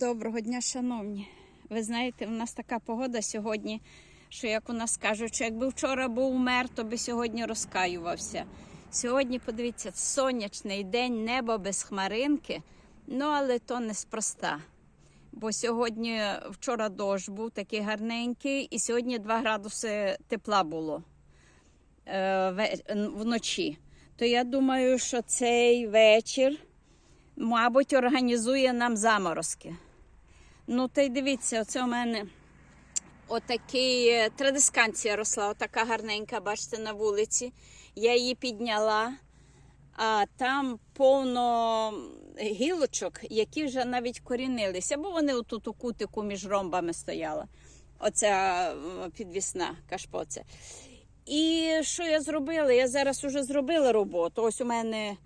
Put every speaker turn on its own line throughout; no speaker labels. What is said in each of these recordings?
Доброго дня, шановні. Ви знаєте, у нас така погода сьогодні, що як у нас кажуть, що якби вчора був мер, то би сьогодні розкаювався. Сьогодні, подивіться, сонячний день, небо без хмаринки, ну але то неспроста. Бо сьогодні вчора дощ був такий гарненький, і сьогодні 2 градуси тепла було е, вночі. То я думаю, що цей вечір, мабуть, організує нам заморозки. Ну, та й дивіться, оце у мене отакий е, традисканція росла, отака гарненька, бачите, на вулиці. Я її підняла, а там повно гілочок, які вже навіть корінилися, бо вони отут у кутику між ромбами стояли. Оця е, підвісна кашпоця. І що я зробила? Я зараз вже зробила роботу. Ось у мене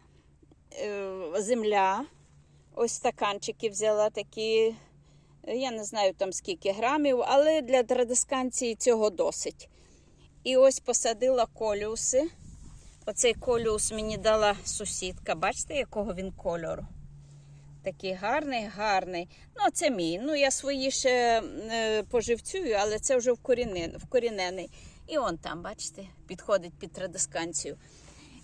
е, земля. Ось стаканчики взяла такі, я не знаю там скільки грамів, але для традисканції цього досить. І ось посадила колюси. Оцей колюс мені дала сусідка. Бачите, якого він кольору? Такий гарний, гарний. Ну, це мій. Ну, я свої ще е, поживцюю, але це вже вкорінений. І он там, бачите, підходить під традисканцію.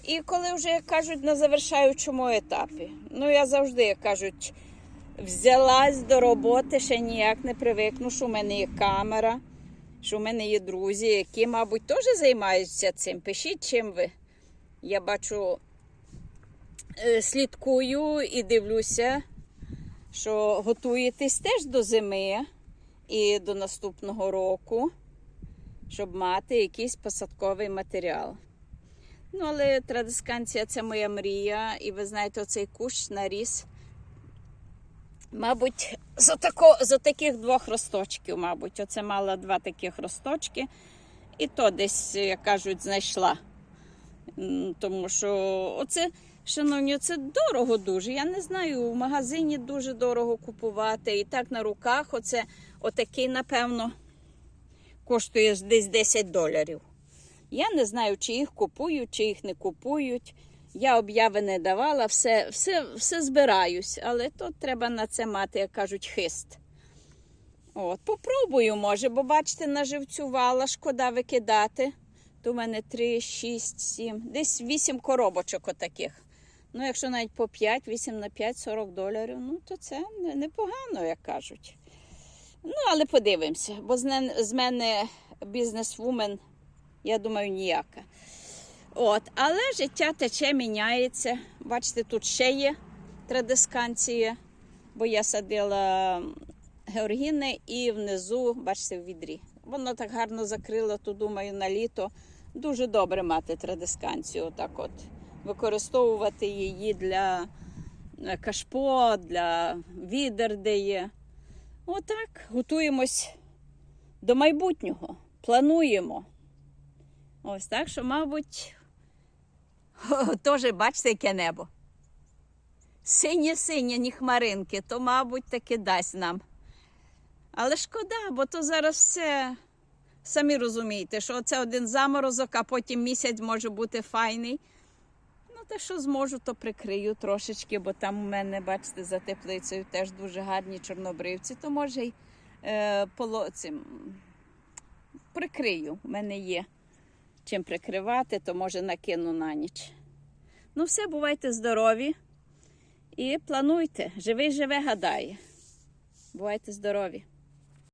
І коли вже як кажуть на завершаючому етапі, ну я завжди як кажуть, взялась до роботи, ще ніяк не привикну, що в мене є камера, що в мене є друзі, які, мабуть, теж займаються цим. Пишіть, чим ви. Я бачу, е, слідкую і дивлюся, що готуєтесь теж до зими і до наступного року, щоб мати якийсь посадковий матеріал. Ну, але традисканція це моя мрія, і ви знаєте, оцей кущ наріс. Мабуть, з, отако, з таких двох росточків, мабуть. Оце мала два таких росточки. І то десь, як кажуть, знайшла. Тому що оце, шановні, це дорого дуже. Я не знаю, в магазині дуже дорого купувати. І так на руках, оце отакий, напевно, коштує десь 10 доларів. Я не знаю, чи їх купують, чи їх не купують. Я обяви не давала, все, все, все збираюсь, але то треба на це мати, як кажуть, хист. От, попробую, може, бо бачите, наживцювала, шкода викидати. То в мене 3, 6, 7, десь 8 коробочок отаких. Ну, якщо навіть по 5, 8 на 5, 40 доларів, ну то це непогано, як кажуть. Ну, але подивимося, бо з мене бізнес-вумен я думаю, ніяка. От, але життя тече, міняється. Бачите, тут ще є традисканція, бо я садила георгіни і внизу, бачите, в відрі. Воно так гарно закрило, то думаю, на літо. Дуже добре мати традисканцію. Отак от. Використовувати її для е, кашпо, для відер, де є. Отак, готуємось до майбутнього. Плануємо. Ось так, що, мабуть, теж бачите, яке небо. Синє-синє, ні хмаринки, то, мабуть, таки дасть нам. Але шкода, бо то зараз все. Самі розумієте, що це один заморозок, а потім місяць може бути файний. Ну, те, що зможу, то прикрию трошечки, бо там у мене, бачите, за теплицею теж дуже гарні чорнобривці, то може й е, поло, прикрию. У мене є чим прикривати, то може накину на ніч. Ну, все, бувайте здорові і плануйте. Живий живе гадає. Бувайте здорові.